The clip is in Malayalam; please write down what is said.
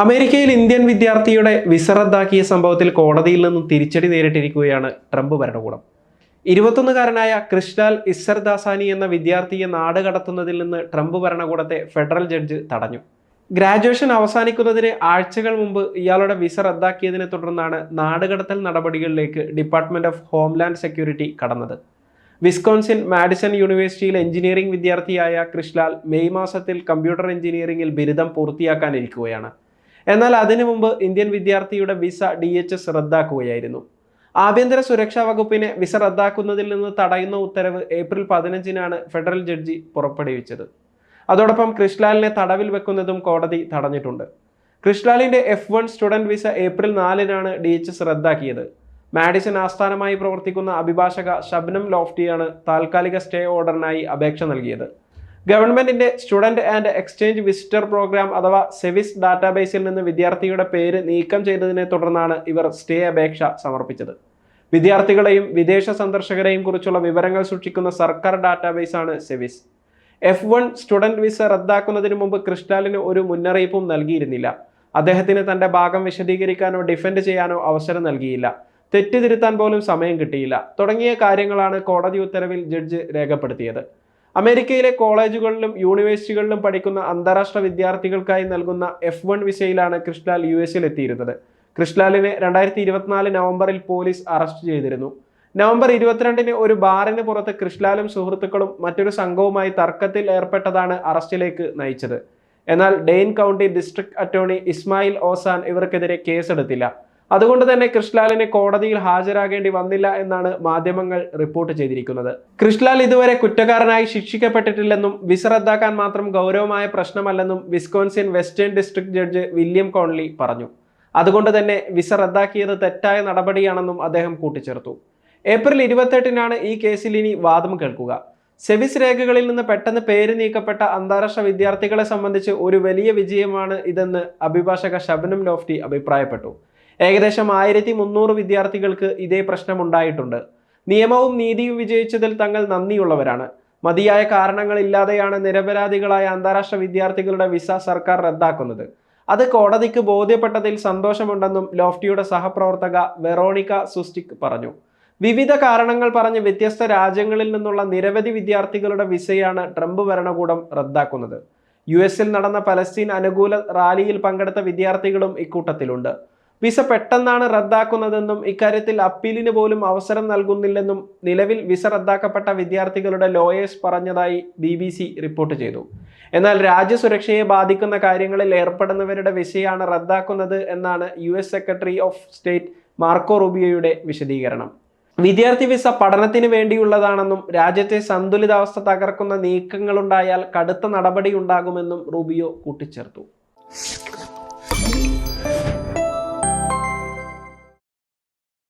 അമേരിക്കയിൽ ഇന്ത്യൻ വിദ്യാർത്ഥിയുടെ വിസ റദ്ദാക്കിയ സംഭവത്തിൽ കോടതിയിൽ നിന്നും തിരിച്ചടി നേരിട്ടിരിക്കുകയാണ് ട്രംപ് ഭരണകൂടം. ഇരുപത്തൊന്നുകാരനായ കൃഷ്ണാൽ ഇസ്സർദാസാനി എന്ന വിദ്യാർത്ഥിയെ നാട് കടത്തുന്നതിൽ നിന്ന് ട്രംപ് ഭരണകൂടത്തെ ഫെഡറൽ ജഡ്ജ് തടഞ്ഞു. ഗ്രാജുവേഷൻ അവസാനിക്കുന്നതിന് ആഴ്ചകൾ മുമ്പ് ഇയാളുടെ വിസ റദ്ദാക്കിയതിനെ തുടർന്നാണ് നാടുകടത്തൽ നടപടികളിലേക്ക് ഡിപ്പാർട്ട്മെന്റ് ഓഫ് ഹോംലാൻഡ് സെക്യൂരിറ്റി കടന്നത്. വിസ്കോൺസിൻ മാഡിസൺ യൂണിവേഴ്സിറ്റിയിൽ എഞ്ചിനീയറിംഗ് വിദ്യാർത്ഥിയായ കൃഷ്ലാൽ മെയ് മാസത്തിൽ കമ്പ്യൂട്ടർ എഞ്ചിനീയറിംഗിൽ ബിരുദം പൂർത്തിയാക്കാനിരിക്കുകയാണ്. എന്നാൽ അതിനു മുമ്പ് ഇന്ത്യൻ വിദ്യാർത്ഥിയുടെ വിസ ഡി എച്ച് എസ് റദ്ദാക്കുകയായിരുന്നു. ആഭ്യന്തര സുരക്ഷാ വകുപ്പിനെ വിസ റദ്ദാക്കുന്നതിൽ നിന്ന് തടയുന്ന ഉത്തരവ് ഏപ്രിൽ പതിനഞ്ചിനാണ് ഫെഡറൽ ജഡ്ജി പുറപ്പെടുവിച്ചത്. അതോടൊപ്പം കൃഷ്ലാലിനെ തടവിൽ വെക്കുന്നതും കോടതി തടഞ്ഞിട്ടുണ്ട്. കൃഷ്ലാലിന്റെ F one student visa April നാലിനാണ് ഡി എച്ച് എസ് റദ്ദാക്കിയത്. മാഡിസൺ ആസ്ഥാനമായി പ്രവർത്തിക്കുന്ന അഭിഭാഷക ശബ്നം ലോഫ്റ്റിയാണ് താൽക്കാലിക സ്റ്റേ ഓർഡറിനായി അപേക്ഷ നൽകിയത്. ഗവൺമെന്റിന്റെ student and exchange visitor programme അഥവാ സെവിസ് ഡാറ്റാബേസിൽ നിന്ന് വിദ്യാർത്ഥിയുടെ പേര് നീക്കം ചെയ്തതിനെ തുടർന്നാണ് ഇവർ സ്റ്റേ അപേക്ഷ സമർപ്പിച്ചത്. വിദ്യാർത്ഥികളെയും വിദേശ സന്ദർശകരെയും കുറിച്ചുള്ള വിവരങ്ങൾ സൂക്ഷിക്കുന്ന സർക്കാർ ഡാറ്റാബേസാണ് SEVIS. F one student visa റദ്ദാക്കുന്നതിന് മുമ്പ് ക്രിസ്റ്റാലിന് ഒരു മുന്നറിയിപ്പും നൽകിയിരുന്നില്ല. അദ്ദേഹത്തിന് തന്റെ ഭാഗം വിശദീകരിക്കാനോ ഡിഫെൻഡ് ചെയ്യാനോ അവസരം നൽകിയില്ല. തെറ്റിതിരുത്താൻ പോലും സമയം കിട്ടിയില്ല. തുടങ്ങിയ കാര്യങ്ങളാണ് കോടതി ഉത്തരവിൽ ജഡ്ജ് രേഖപ്പെടുത്തിയത്. അമേരിക്കയിലെ കോളേജുകളിലും യൂണിവേഴ്സിറ്റികളിലും പഠിക്കുന്ന അന്താരാഷ്ട്ര വിദ്യാർത്ഥികൾക്കായി നൽകുന്ന എഫ് വൺ വിസയിലാണ് കൃഷ്ലാൽ യു എസിൽ എത്തിയിരുന്നത്. കൃഷ്ലാലിനെ രണ്ടായിരത്തി ഇരുപത്തിനാല് നവംബറിൽ പോലീസ് അറസ്റ്റ് ചെയ്തിരുന്നു. നവംബർ ഇരുപത്തിരണ്ടിന് ഒരു ബാറിന് പുറത്ത് കൃഷ്ലാലും സുഹൃത്തുക്കളും മറ്റൊരു സംഘവുമായി തർക്കത്തിൽ ഏർപ്പെട്ടതാണ് അറസ്റ്റിലേക്ക് നയിച്ചത്. എന്നാൽ Dane county district attorney Ismael Ozanne ഇവർക്കെതിരെ കേസെടുത്തില്ല. അതുകൊണ്ട് തന്നെ കൃഷ്ണലാലിനെ കോടതിയിൽ ഹാജരാകേണ്ടി വന്നില്ല എന്നാണ് മാധ്യമങ്ങൾ റിപ്പോർട്ട് ചെയ്തിരിക്കുന്നത്. കൃഷ്ണലാൽ ഇതുവരെ കുറ്റക്കാരനായി ശിക്ഷിക്കപ്പെട്ടിട്ടില്ലെന്നും വിസ റദ്ദാക്കാൻ മാത്രം ഗൗരവമായ പ്രശ്നമല്ലെന്നും Wisconsin western district judge William Conley പറഞ്ഞു. അതുകൊണ്ട് തന്നെ വിസ റദ്ദാക്കിയത് തെറ്റായ നടപടിയാണെന്നും അദ്ദേഹം കൂട്ടിച്ചേർത്തു. ഏപ്രിൽ ഇരുപത്തെട്ടിനാണ് ഈ കേസിൽ ഇനി വാദം കേൾക്കുക. സെവിസ് രേഖകളിൽ നിന്ന് പെട്ടെന്ന് പേര് നീക്കപ്പെട്ട അന്താരാഷ്ട്ര വിദ്യാർത്ഥികളെ സംബന്ധിച്ച് ഒരു വലിയ വിജയമാണ് ഇതെന്ന് അഭിഭാഷക ശബനം ലോഫ്റ്റി അഭിപ്രായപ്പെട്ടു. ഏകദേശം ആയിരത്തി മുന്നൂറ് വിദ്യാർത്ഥികൾക്ക് ഇതേ പ്രശ്നം ഉണ്ടായിട്ടുണ്ട് നിയമവും നീതിയും വിജയിച്ചതിൽ തങ്ങൾ നന്ദിയുള്ളവരാണ്. മതിയായ കാരണങ്ങളില്ലാതെയാണ് നിരപരാധികളായ അന്താരാഷ്ട്ര വിദ്യാർത്ഥികളുടെ വിസ സർക്കാർ റദ്ദാക്കുന്നത്. അത് കോടതിക്ക് ബോധ്യപ്പെട്ടതിൽ സന്തോഷമുണ്ടെന്നും ലോഫ്റ്റിയുടെ സഹപ്രവർത്തക വെറോണിക്ക സുസ്റ്റിക് പറഞ്ഞു. വിവിധ കാരണങ്ങൾ പറഞ്ഞ് വ്യത്യസ്ത രാജ്യങ്ങളിൽ നിന്നുള്ള നിരവധി വിദ്യാർത്ഥികളുടെ വിസയാണ് ട്രംപ് ഭരണകൂടം റദ്ദാക്കുന്നത്. യു എസിൽ നടന്ന പലസ്തീൻ അനുകൂല റാലിയിൽ പങ്കെടുത്ത വിദ്യാർത്ഥികളും ഇക്കൂട്ടത്തിലുണ്ട്. വിസ പെട്ടെന്നാണ് റദ്ദാക്കുന്നതെന്നും ഇക്കാര്യത്തിൽ അപ്പീലിന് പോലും അവസരം നൽകുന്നില്ലെന്നും നിലവിൽ വിസ റദ്ദാക്കപ്പെട്ട വിദ്യാർത്ഥികളുടെ ലോയേഴ്സ് പറഞ്ഞതായി ബി ബി സി റിപ്പോർട്ട് ചെയ്തു. എന്നാൽ രാജ്യസുരക്ഷയെ ബാധിക്കുന്ന കാര്യങ്ങളിൽ ഏർപ്പെടുന്നവരുടെ വിസയാണ് റദ്ദാക്കുന്നത് എന്നാണ് U S secretary of state Marco റുബിയോയുടെ വിശദീകരണം. വിദ്യാർത്ഥി വിസ പഠനത്തിന് വേണ്ടിയുള്ളതാണെന്നും രാജ്യത്തെ സന്തുലിതാവസ്ഥ തകർക്കുന്ന നീക്കങ്ങളുണ്ടായാൽ കടുത്ത നടപടി ഉണ്ടാകുമെന്നും റൂബിയോ കൂട്ടിച്ചേർത്തു.